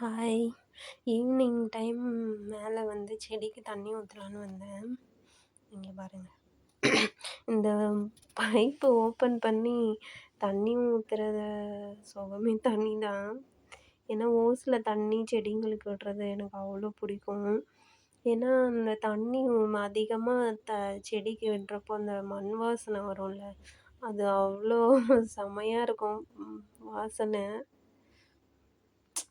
Hi evening time மேலே வந்து செடிக்கு தண்ணி ஊற்றலான்னு வந்தேன். இங்கே பாருங்கள் இந்த பைப்பு ஓப்பன் பண்ணி தண்ணி ஊற்றுறத சுகமே தண்ணி தான் ஏன்னா ஓஸில் தண்ணி செடிங்களுக்கு விடுறது எனக்கு அவ்வளோ பிடிக்கும். ஏன்னா அந்த தண்ணி அதிகமாக த செடிக்கு விடுறப்போ அந்த மண் வாசனை வரும்ல. அது அவ்வளோ செமையாக இருக்கும். வாசனை.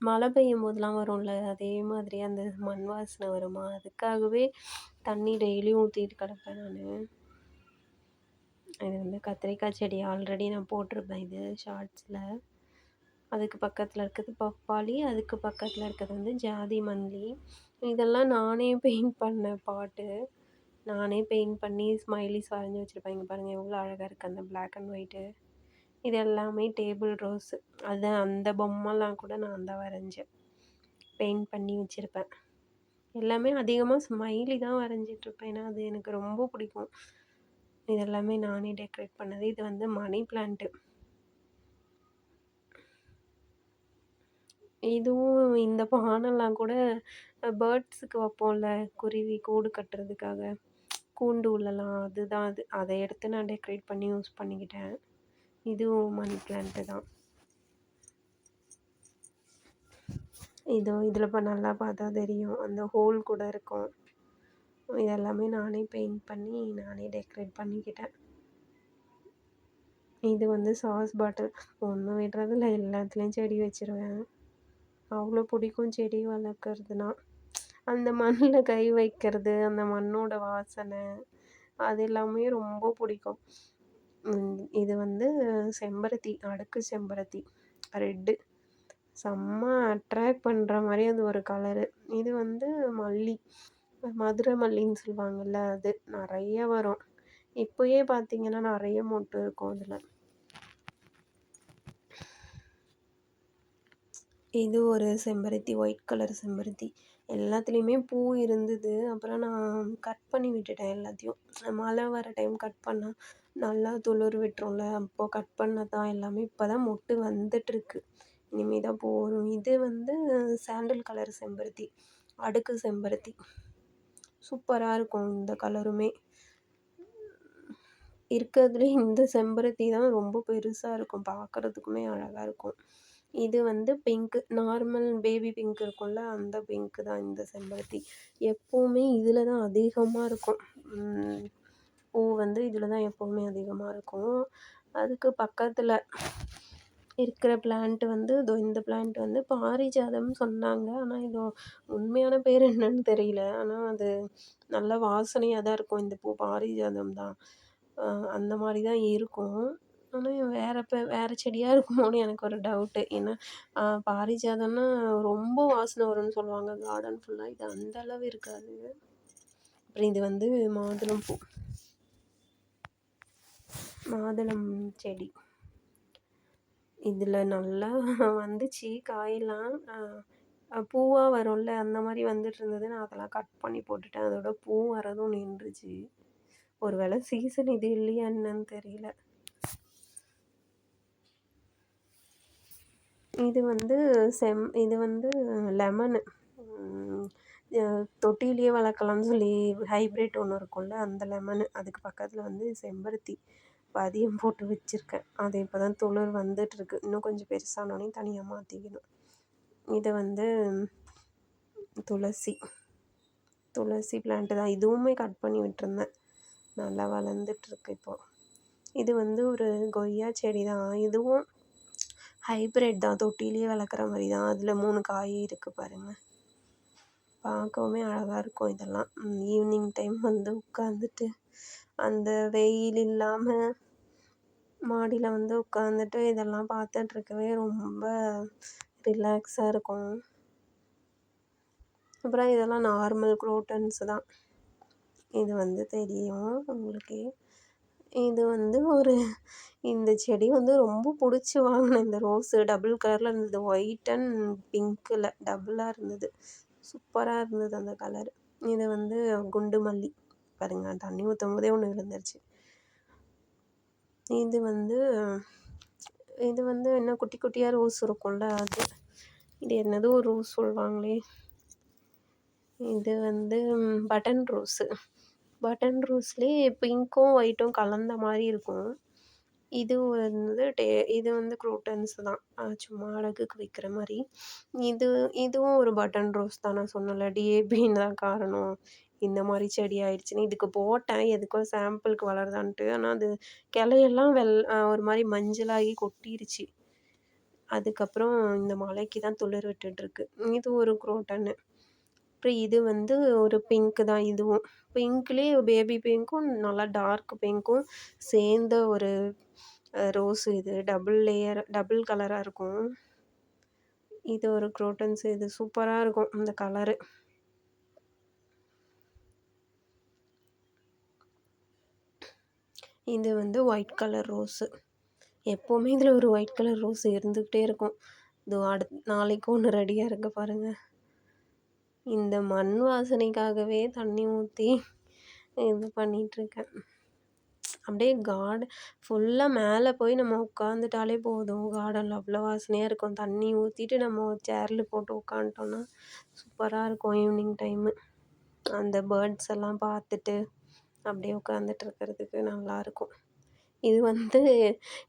மழை பெய்யும் போதெலாம் வரும்ல அதே மாதிரி அந்த மண் வாசனை வருமா? அதுக்காகவே தண்ணி டெய்லியும் ஊற்றிட்டு கிடப்பேன் நான். இது வந்து கத்திரிக்காய் செடி ஆல்ரெடி நான் போட்டிருப்பேன் இது ஷார்ட்ஸில் அதுக்கு பக்கத்தில் இருக்கிறது பப்பாளி அதுக்கு பக்கத்தில் இருக்கிறது வந்து ஜாதி மல்லி. இதெல்லாம் நானே பெயிண்ட் பண்ண பாட்டு. நானே பெயிண்ட் பண்ணி ஸ்மைலிஸ் வரைஞ்சி வச்சுருப்பேன். இங்கே பாருங்கள் எவ்வளோ அழகாக இருக்குது அந்த பிளாக் அண்ட் ஒயிட்டு இது எல்லாமே டேபிள் ரோஸு. அது அந்த பொம்மைலாம் கூட நான் தான் வரைஞ்சேன். பெயிண்ட் பண்ணி வச்சுருப்பேன். எல்லாமே அதிகமாக ஸ்மைலி தான் வரைஞ்சிட்ருப்பேன். ஏன்னா அது எனக்கு ரொம்ப பிடிக்கும். இது எல்லாமே நானே டெக்கரேட் பண்ணது. இது வந்து மணி பிளான்ட்டு இதுவும் இந்த பானெல்லாம் கூட பேர்ட்ஸுக்கு வைப்போம்ல குருவி கூடு கட்டுறதுக்காக. கூண்டு உள்ளலாம். அதுதான் அது. அதை எடுத்து நான் டெக்கரேட் பண்ணி யூஸ் பண்ணிக்கிட்டேன். இதுவும் மணி பிளான்ட்டு தான். இதோ இதில் இப்போ நல்லா பார்த்தா தெரியும். அந்த ஹோல் கூட இருக்கும். இதெல்லாமே நானே பெயிண்ட் பண்ணி நானே டெக்கரேட் பண்ணிக்கிட்டேன். இது வந்து சாஸ் பாட்டில் ஒன்றும் விடுறதில்ல. எல்லாத்துலேயும் செடி வச்சுருவேன். அவ்வளோ பிடிக்கும் செடி வளர்க்குறதுனா. அந்த மண்ணில் கை வைக்கிறது அந்த மண்ணோட வாசனை அது எல்லாமே ரொம்ப பிடிக்கும். இது வந்து செம்பருத்தி அடுக்கு செம்பருத்தி. ரெட்டு. செம்ம அட்ராக்ட் பண்ணுற மாதிரி அது ஒரு கலரு இது வந்து மல்லி. மதுரை மல்லின்னு சொல்லுவாங்கள்ல அது நிறைய வரும். இப்போயே பார்த்தீங்கன்னா நிறைய மொட்டு இருக்கும் அதில். இது ஒரு செம்பருத்தி ஒயிட் கலர் செம்பருத்தி. எல்லாத்துலேயுமே பூ இருந்தது. அப்புறம் நான் கட் பண்ணி விட்டுட்டேன் எல்லாத்தையும். மழை வர டைம் கட் பண்ணால் நல்லா துளிர் விட்டுரும்ல. அப்போது கட் பண்ணதான் எல்லாமே இப்போ தான் மொட்டு வந்துட்டுருக்கு. இனிமேல் தான் பூ இது வந்து சாண்டில் கலர் செம்பருத்தி. அடுக்கு செம்பருத்தி. சூப்பராக இருக்கும் இந்த கலருமே இருக்கிறதுலே இந்த செம்பருத்தி தான் ரொம்ப பெருசாக இருக்கும். பார்க்குறதுக்குமே அழகாக இருக்கும். இது வந்து பிங்க்கு நார்மல் பேபி பிங்க் இருக்கும்ல அந்த பிங்க்கு தான் இந்த செம்பருத்தி. எப்போவுமே இதில் தான் அதிகமாக இருக்கும் பூ வந்து இதில் தான் எப்போவுமே அதிகமாக இருக்கும். அதுக்கு பக்கத்தில் இருக்கிற பிளான்ட் வந்து இதோ இந்த பிளான்ட் வந்து பாரிஜாதம்னு சொன்னாங்க. ஆனால் இது உண்மையான பேர் என்னன்னு தெரியல. ஆனால் அது நல்ல வாசனையாக தான் இருக்கும். இந்த பூ பாரிஜாதம் தான். அந்த மாதிரி தான் இருக்கும். ஆனால் வேறு இப்போ வேறு செடியாக இருக்குமோன்னு எனக்கு ஒரு டவுட்டு ஏன்னா பாரிஜாதம்னா ரொம்ப வாசனை வரும்னு சொல்லுவாங்க. கார்டன் ஃபுல்லாக இது அந்த அளவு இருக்காது. அப்புறம் இது வந்து மாதுளம் பூ. மாதுளம் செடி. இதில் நல்லா வந்துச்சு காயெலாம் பூவாக வரும்ல அந்த மாதிரி வந்துட்டு இருந்தது. நான் அதெல்லாம் கட் பண்ணி போட்டுட்டேன். அதோட பூ வரதும் நின்றுச்சு. ஒரு வேளை சீசன் இது இல்லையா என்னன்னு தெரியல. இது வந்து செம் இது வந்து லெமனு தொட்டிலேயே வளர்க்கலாம்னு சொல்லி ஹைப்ரிட் ஒன்று இருக்கும்ல அந்த லெமனு அதுக்கு பக்கத்தில் வந்து செம்பருத்தி. பதியம் போட்டு வச்சுருக்கேன். அது இப்போ தான் துளிர் வந்துட்டுருக்கு. இன்னும் கொஞ்சம் பெருசானோடனே தனியாக மாற்றிக்கணும் இது வந்து துளசி துளசி பிளான்ட்டு தான். இதுவுமே கட் பண்ணி விட்டுருந்தேன். நல்லா வளர்ந்துட்டுருக்கு இப்போது இது வந்து ஒரு கொய்யா செடி தான். இதுவும் ஹைப்ரிட் தான். தொட்டிலேயே வளர்க்குற மாதிரி தான். அதில் மூணு காய் இருக்குது பாருங்கள் பார்க்கவுமே அழகாக இருக்கும் இதெல்லாம். ஈவினிங் டைம் வந்து உட்காந்துட்டு அந்த வெயில் இல்லாமல் மாடியில் வந்து உட்காந்துட்டு இதெல்லாம் பார்த்துட்ருக்கவே ரொம்ப ரிலாக்ஸாக இருக்கும். அப்புறம் இதெல்லாம் நார்மல் குரோட்டன்ஸு தான். இது வந்து தெரியும் உங்களுக்கே. இது வந்து ஒரு இந்த செடி வந்து ரொம்ப பிடிச்சி வாங்கினேன் இந்த ரோஸு டபுள் கலரில் இருந்தது. ஒயிட் அண்ட் பிங்க்கில் டபுளாக இருந்தது. சூப்பராக இருந்தது அந்த கலர் இது வந்து குண்டு மல்லி. பாருங்கள் தண்ணி ஊற்றும் போதே ஒன்று விழுந்துருச்சு. இது வந்து இது வந்து என்ன குட்டி குட்டியாக ரோஸ் இருக்கும்ல அது. இது என்னது ஒரு ரோஸ் சொல்லுவாங்களே. இது வந்து பட்டன் ரோஸு பட்டன் ரோஸ்லேயே பிங்க்கும் ஒயிட்டும் கலந்த மாதிரி இருக்கும். இது வந்து டே இது வந்து குரோட்டன்ஸ் தான். சும்மா அழகுக்கு வைக்கிற மாதிரி. இது இதுவும் ஒரு பட்டன் ரோஸ் தான். நான் சொன்னல டிஏபின்னு தான் காரணம். இந்த மாதிரி செடி ஆயிடுச்சுன்னு. இதுக்கு போட்டேன். எதுக்கோ சாம்பிளுக்கு வளருதான்ட்டு. ஆனால் அது கிளையெல்லாம் வெள் ஒரு மாதிரி மஞ்சளாகி கொட்டிருச்சு. அதுக்கப்புறம் இந்த மலைக்கு தான் துளிர் விட்டுட்டுருக்கு. இது ஒரு குரோட்டன்னு அப்புறம் இது வந்து ஒரு பிங்க்கு தான் இதுவும். பிங்க்லேயே பேபி பிங்க்கும் நல்லா டார்க் பிங்க்கும் சேர்ந்த ஒரு ரோஸு இது டபுள் லேயர் டபுள் கலராக இருக்கும். இது ஒரு குரோட்டன்ஸ் இது சூப்பராக இருக்கும் இந்த கலரு. இது வந்து ஒயிட் கலர் ரோஸு. எப்போவுமே இதில் ஒரு ஒயிட் கலர் ரோஸ் இருந்துக்கிட்டே இருக்கும். இது அடுத் நாளைக்கு ஒன்று ரெடியாக இருக்க பாருங்கள் இந்த மண் வாசனைக்காகவே தண்ணி ஊற்றி இது பண்ணிகிட்ருக்கேன் அப்படியே கார்டு ஃபுல்லாக மேலே போய் நம்ம உட்காந்துட்டாலே போதும். கார்டனில் அவ்வளோ வாசனையாக இருக்கும். தண்ணி ஊற்றிட்டு நம்ம சேரில் போட்டு உட்காந்துட்டோன்னா சூப்பராக இருக்கும் ஈவினிங் டைமு அந்த பேர்ட்ஸ் எல்லாம் பார்த்துட்டு அப்படியே உட்காந்துட்டு இருக்கிறதுக்கு நல்லாயிருக்கும் இது வந்து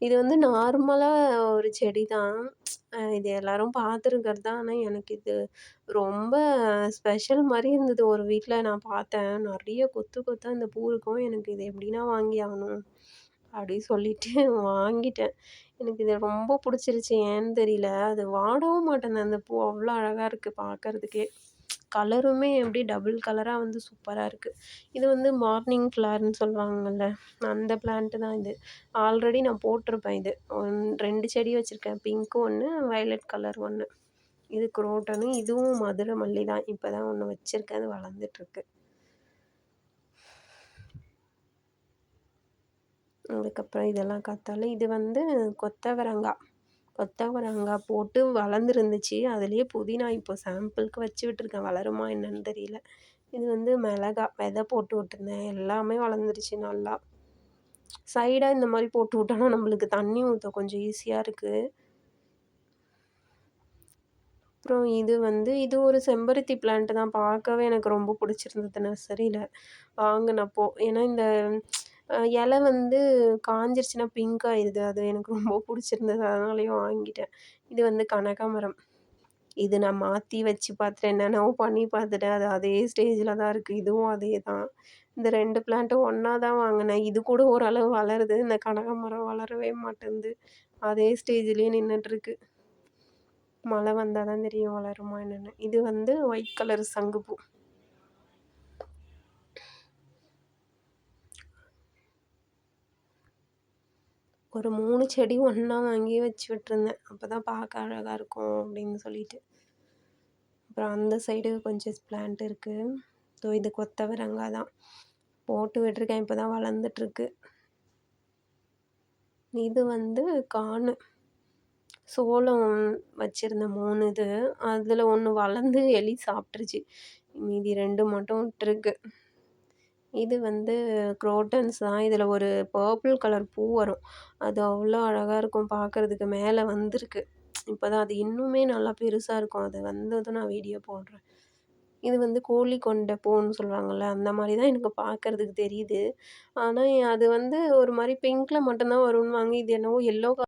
இது வந்து நார்மலாக ஒரு செடி தான் இது எல்லோரும் பார்த்துருக்கறது தான். ஆனால் எனக்கு இது ரொம்ப ஸ்பெஷல் மாதிரி இருந்தது. ஒரு வீட்டில் நான் பார்த்தேன் நிறைய கொத்து கொத்தாக இந்த பூ இருக்கும். எனக்கு இது எப்படின்னா வாங்கி ஆகணும் அப்படி சொல்லிட்டு வாங்கிட்டேன். எனக்கு இது ரொம்ப பிடிச்சிருச்சு. ஏன்னு தெரியல. அது வாடவும் மாட்டேன்து அந்த பூ அவ்வளோ அழகாக இருக்குது பார்க்கறதுக்கே கலருமே எப்படி டபுள் கலராக வந்து சூப்பராக இருக்குது இது வந்து மார்னிங் ஃப்ளார்னு சொல்லுவாங்கள்ல அந்த பிளான்ட்டு தான் இது. ஆல்ரெடி நான் போட்டிருப்பேன் இது. ஒன் ரெண்டு செடி வச்சுருக்கேன். பிங்க்கு ஒன்று வயலட் கலர் ஒன்று இது குரோட்டனு இதுவும் மதுரை மல்லி தான். இப்போ தான் ஒன்று வச்சுருக்கேன். அது வளர்ந்துட்டுருக்கு. அதுக்கப்புறம் இதெல்லாம் காத்தாலும் இது வந்து கொத்தவரங்காய் கொத்தவரங்காய் போட்டு வளர்ந்துருந்துச்சு. அதுலேயே புதினா இப்போ சாம்பிளுக்கு வச்சு விட்டுருக்கேன். வளருமா என்னன்னு தெரியல. இது வந்து மிளகா விதை போட்டு விட்டுருந்தேன். எல்லாமே வளர்ந்துருச்சு நல்லா. சைடாக இந்த மாதிரி போட்டு விட்டோன்னா நம்மளுக்கு தண்ணி ஊற்ற கொஞ்சம் ஈஸியாக இருக்குது அப்புறம் இது வந்து இது ஒரு செம்பருத்தி பிளான்ட்டு தான். பார்க்கவே எனக்கு ரொம்ப பிடிச்சிருந்தது நர்சரியில் வாங்கினப்போ. ஏன்னா இந்த இல வந்து காஞ்சிருச்சுன்னா பிங்க் ஆயிடுது அது எனக்கு ரொம்ப பிடிச்சிருந்தது. அதனாலேயும் வாங்கிட்டேன். இது வந்து கனகாமரம் இது நான் மாற்றி வச்சு பார்த்துட்டேன் என்னென்னவோ பண்ணி பார்த்துட்டேன் அது அதே ஸ்டேஜில் தான் இருக்குது இதுவும் அதே தான் இந்த ரெண்டு பிளான்ட்டும் ஒன்றா தான் வாங்கினேன். இது கூட ஓரளவு வளருது. இந்த கனகாமரம் வளரவே மாட்டேங்குது அதே ஸ்டேஜ்லேயே நின்றுட்டுருக்கு மழை வந்தால் தான் தெரியும் வளருமா என்னென்னு. இது வந்து ஒயிட் கலர் சங்குப்பூ ஒரு மூணு செடி ஒன்றா வாங்கி வச்சு விட்டுருந்தேன். அப்போ தான் பார்க்க அழகாக இருக்கும் அப்படின்னு சொல்லிட்டு. அப்புறம் அந்த சைடு கொஞ்சம் பிளான்ட் இருக்குது ஸோ இது கொத்தவரங்காய் தான். போட்டு விட்டுருக்கேன். இப்போ தான் வளர்ந்துட்டுருக்கு. இது வந்து காணு. சோளம் வச்சுருந்த மூணு இது. அதில் ஒன்று வளர்ந்து எலி சாப்பிட்ருச்சு மீதி ரெண்டு மட்டும் விட்டுருக்கு இது வந்து குரோட்டன்ஸ் தான். இதில் ஒரு பர்பிள் கலர் பூ வரும். அது அவ்வளோ அழகாக இருக்கும் பார்க்குறதுக்கு மேலே வந்திருக்கு. இப்போ தான் அது இன்னுமே நல்லா பெருசாக இருக்கும். அது வந்ததும் நான் வீடியோ போடுறேன். இது வந்து கோழி கொண்ட பூன்னு சொல்லுவாங்கள்ல அந்த மாதிரி தான் எனக்கு பார்க்குறதுக்கு தெரியுது. ஆனால் அது வந்து ஒரு மாதிரி பிங்க்கில் மட்டும்தான் வரும்னு வாங்க இது என்னவோ எல்லோ